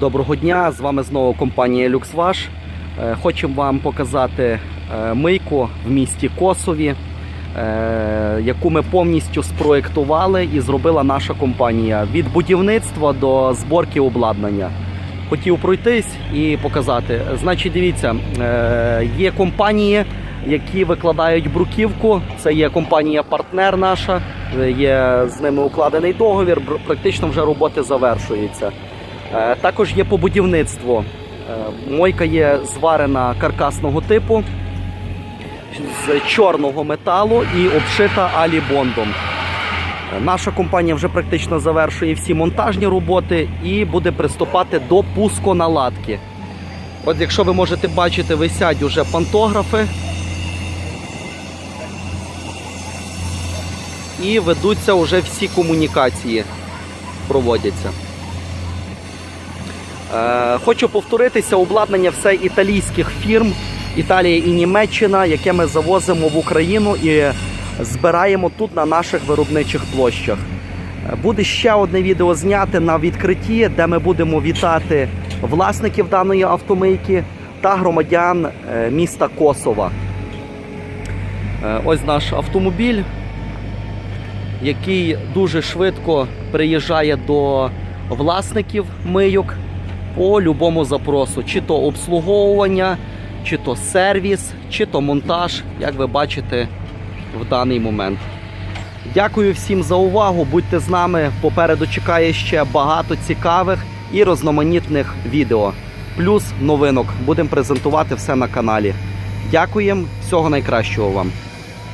Доброго дня! З вами знову компанія LuxWash. Е, Хочемо вам показати е, мийку в місті Косові, е, яку ми повністю спроєктували і зробила наша компанія від будівництва до зборки обладнання. Хотів пройтись і показати. Значить, дивіться, є компанії, які викладають бруківку. Це є компанія-партнер наша, є з ними укладений договір. Практично вже роботи завершуються. Е, Також є по будівництву. Е, Мойка є зварена каркасного типу з чорного металу і обшита алібондом. Е, Наша компанія вже практично завершує всі монтажні роботи і буде приступати до пусконаладки. От якщо ви можете бачити, висять уже пантографи. І ведуться вже всі комунікації проводяться. Е, Хочу повторитися, обладнання все італійських фірм, Італія і Німеччина, яке ми завозимо в Україну і збираємо тут на наших виробничих площах. Е, Буде ще одне відео зняте на відкритті, де ми будемо вітати власників даної автомийки та громадян е, міста Косова. Ось наш автомобіль, який дуже швидко приїжджає до власників мийок по любому запросу, чи то обслуговування, чи то сервіс, чи то монтаж, як ви бачите в даний момент. Дякую всім за увагу. Будьте з нами. Попереду чекає ще багато цікавих і різноманітних відео. Плюс новинок. Будемо презентувати все на каналі. Дякуємо, всього найкращого вам.